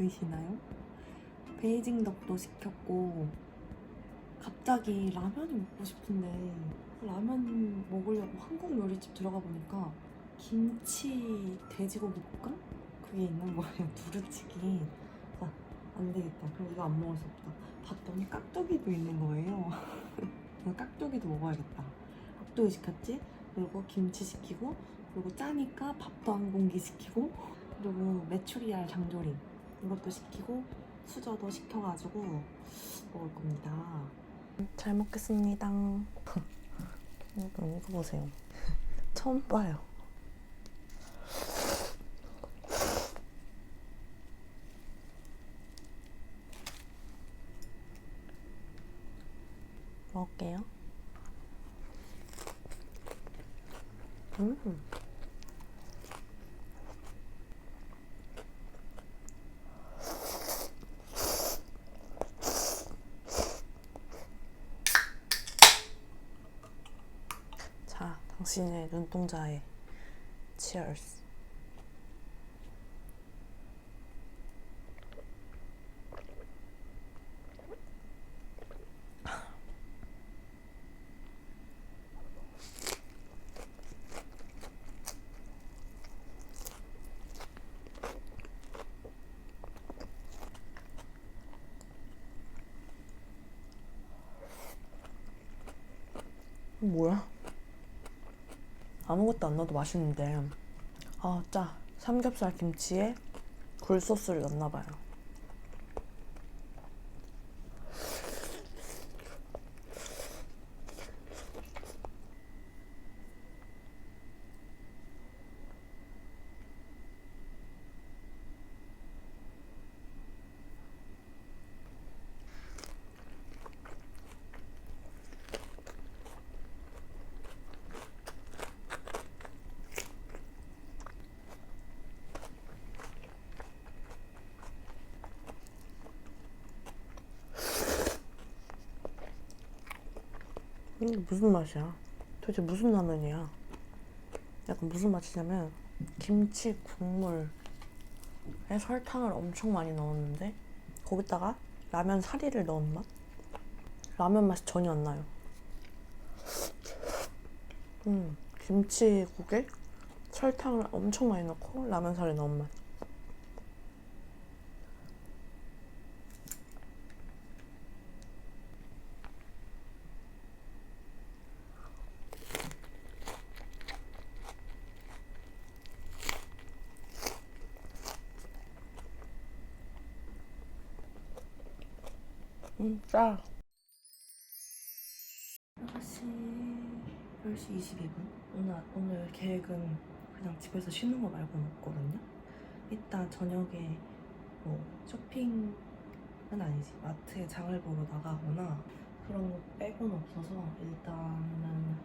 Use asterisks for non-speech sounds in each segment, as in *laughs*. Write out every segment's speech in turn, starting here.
보이시나요? 베이징 덕도 시켰고 갑자기 라면이 먹고 싶은데 라면 먹으려고 한국 요리집 들어가 보니까 김치 돼지고기 볶음? 그게 있는 거예요. *laughs* 두루치기. 아, 안 되겠다. 그럼 이거 안 먹을 수 없다. 봤더니 깍두기도 있는 거예요. *laughs* 깍두기도 먹어야겠다. 깍두기 시켰지? 그리고 김치 시키고 그리고 짜니까 밥도 한 공기 시키고 그리고 메추리알 장조림 이것도 시키고 수저도 시켜가지고 먹을 겁니다. 잘 먹겠습니다. *laughs* 여러분 이거 보세요. *laughs* 처음 봐요. 음. 자, 당신의 눈동자에 치얼스. 뭐야? 아무것도 안 넣어도 맛있는데 아 짜. 삼겹살 김치에 굴소스를 넣나 봐요. 이게 무슨 맛이야? 도대체 무슨 라면이야? 약간 무슨 맛이냐면 김치 국물에 설탕을 엄청 많이 넣었는데 거기다가 라면 사리를 넣은 맛? 라면 맛이 전혀 안 나요. 음, 김치국에 설탕을 엄청 많이 넣고 라면 사리 넣은 맛. 음, 짜. 6시, 10시 22분? 오늘, 오늘 계획은 그냥 집에서 쉬는 거 말고는 없거든요? 이따 저녁에 뭐 쇼핑은 아니지. 마트에 장을 보러 나가거나 그런 거 빼고는 없어서 일단은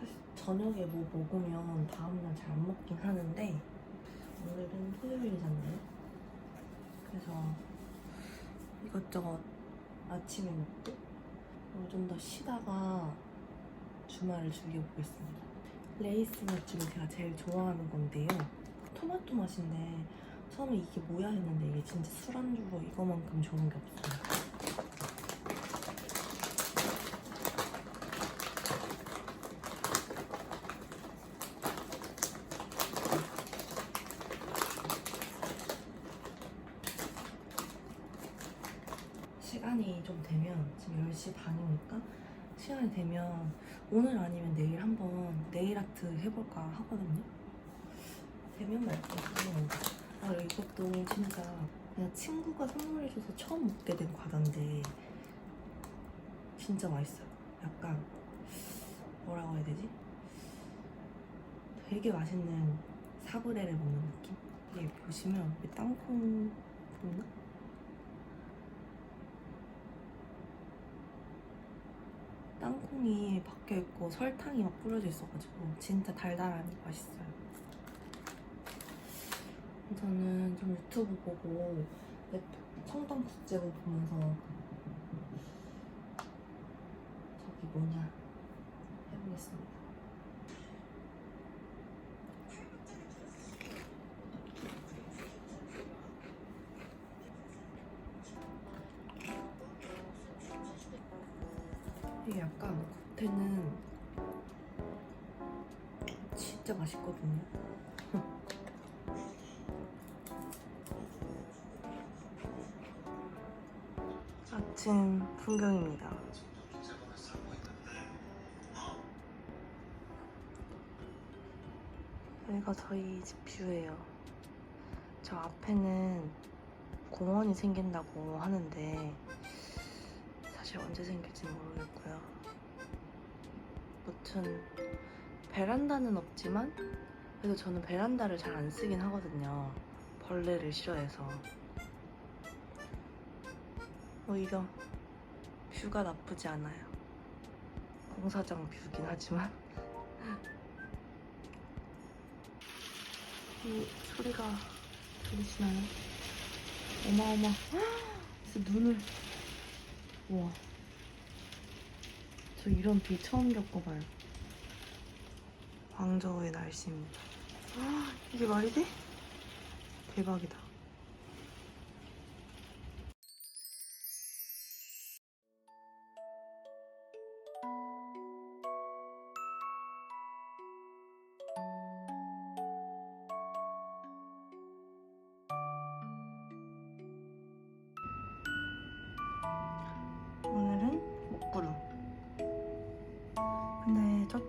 사실 저녁에 뭐 먹으면 다음날 잘 안 먹긴 하는데 오늘은 토요일이잖아요. 그래서 이것저것 아침에 먹고 좀 더 쉬다가 주말을 즐겨보겠습니다. 레이스 맥주는 제가 제일 좋아하는 건데요. 토마토 맛인데 처음에 이게 뭐야 했는데 이게 진짜 술안주로 이거만큼 좋은 게 없어요. 시간이 좀 되면 지금 10시 반이니까 시간이 되면 오늘 아니면 내일 한번 네일 아트 해볼까 하거든요. 되면 모르겠는데. 아 이것도 진짜 그냥 친구가 선물해줘서 처음 먹게 된 과자인데 진짜 맛있어요. 약간 뭐라고 해야 되지? 되게 맛있는 사브레를 먹는 느낌? 이게 보시면 이 땅콩 보이나? 땅콩이 박혀 있고 설탕이 막 뿌려져 있어가지고 진짜 달달하니 맛있어요. 저는 좀 유튜브 보고 내 청담 국제부 보면서 저기 뭐냐 이게 약간 겉에는 진짜 맛있거든요. *laughs* 아침 풍경입니다. 여기가 저희 집 뷰예요. 저 앞에는 공원이 생긴다고 하는데 사실 언제 생길지 모르겠고요. 무튼 베란다는 없지만 그래도 저는 베란다를 잘 안 쓰긴 하거든요. 벌레를 싫어해서 오히려 뷰가 나쁘지 않아요. 공사장 뷰긴 하지만 *laughs* 이 소리가 들리시나요? 어마어마 *gasps* 눈을 우와. 저 이런 비 처음 겪어봐요. 광저우의 날씨입니다. 아, *gasps* 이게 말이 돼? 대박이다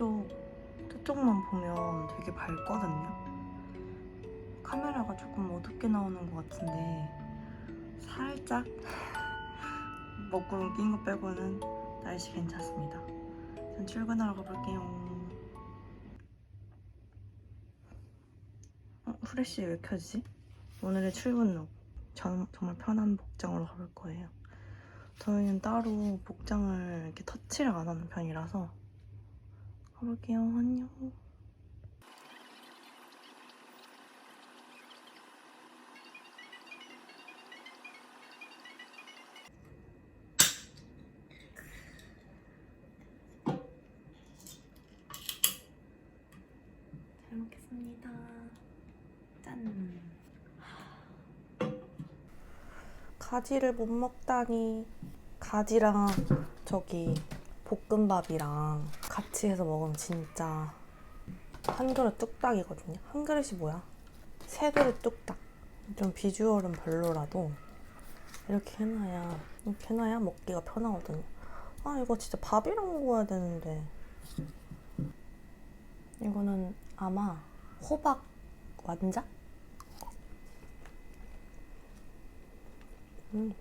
저쪽, 저쪽만 보면 되게 밝거든요. 카메라가 조금 어둡게 나오는 것 같은데, 살짝 먹구름 낀 거 빼고는 날씨 괜찮습니다. 전 출근하러 가볼게요. 어, 후레쉬 왜 켜지지? 오늘의 출근룩. 전 정말 편한 복장으로 가볼 거예요. 저희는 따로 복장을 이렇게 터치를 안 하는 편이라서 가볼게요. 안녕. 잘 먹겠습니다. 짠. 가지를 못 먹다니. 가지랑 저기 볶음밥이랑 같이 해서 먹으면 진짜 한 그릇 뚝딱이거든요. 한 그릇이 뭐야? 세 그릇 뚝딱. 좀 비주얼은 별로라도 이렇게 해놔야 이렇게 해놔야 먹기가 편하거든요. 아 이거 진짜 밥이랑 먹어야 되는데 이거는 아마 호박 완자? 음.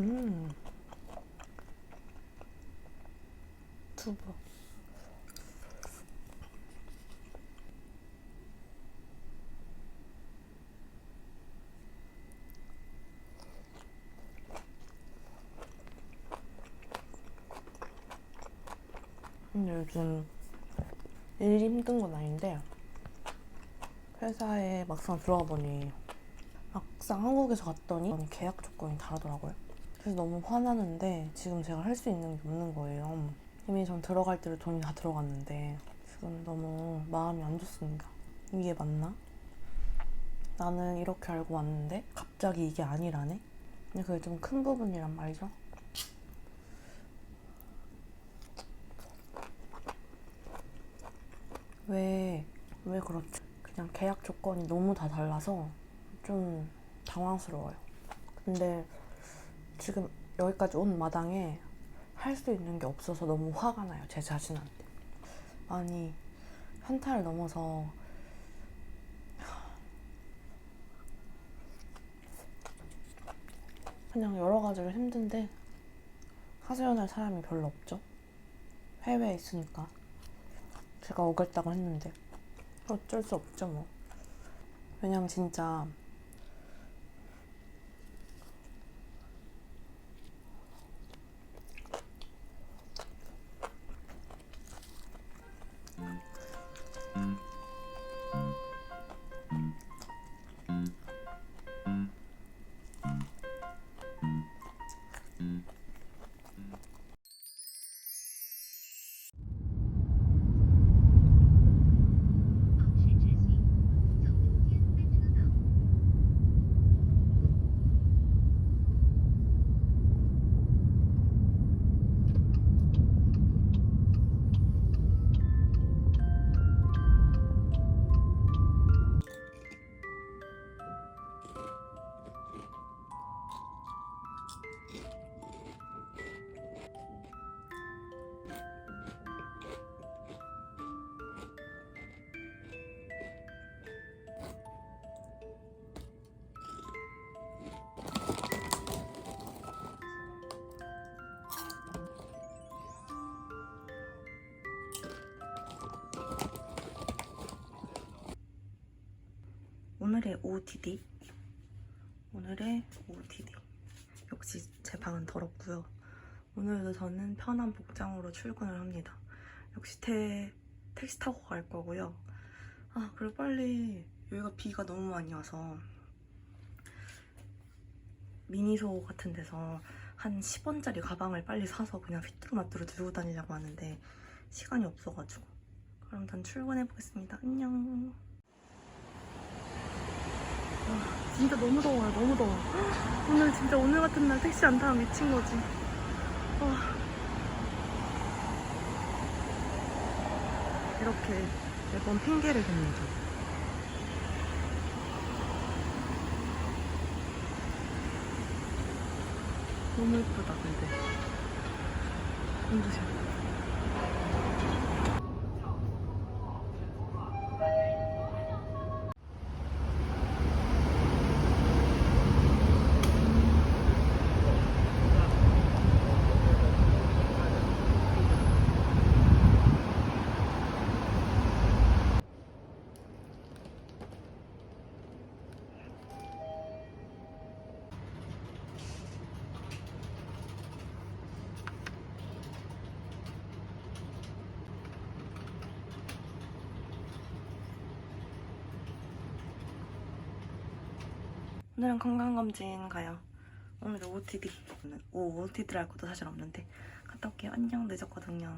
음. 두부. 근데 요즘 일 힘든 건 아닌데 회사에 막상 들어가 보니 막상 한국에서 갔더니 계약 조건이 다르더라고요. 그래서 너무 화나는데 지금 제가 할 수 있는 게 없는 거예요. 이미 전 들어갈 때로 돈이 다 들어갔는데 지금 너무 마음이 안 좋습니다. 이게 맞나? 나는 이렇게 알고 왔는데 갑자기 이게 아니라네? 근데 그게 좀 큰 부분이란 말이죠. 왜, 왜 그렇지? 그냥 계약 조건이 너무 다 달라서 좀 당황스러워요. 근데 지금 여기까지 온 마당에 할 수 있는 게 없어서 너무 화가 나요. 제 자신한테. 아니, 현타를 넘어서 그냥 여러 가지로 힘든데 하소연할 사람이 별로 없죠. 해외에 있으니까 제가 오겠다고 했는데 어쩔 수 없죠 뭐 왜냐면 진짜 오늘의 OOTD 오늘의 OOTD 역시 제 방은 더럽고요. 오늘도 저는 편한 복장으로 출근을 합니다. 역시 태, 택시 타고 갈 거고요. 아 그리고 빨리 여기가 비가 너무 많이 와서 미니소 같은 데서 한 10원짜리 가방을 빨리 사서 그냥 휘뚜루마뚜루 들고 다니려고 하는데 시간이 없어가지고. 그럼 전 출근해 보겠습니다. 안녕 와, 진짜 너무 더워요. 너무 더워. 오늘 진짜 오늘 같은 날 택시 안 타면 미친 거지. 와. 이렇게 매번 핑계를 댑니다. 너무 예쁘다, 근데. 눈부셔. 오늘은 건강검진 가요. 오늘 OOTD. 오, OOTD를 할 것도 사실 없는데. 갔다 올게요. 안녕, 늦었거든요.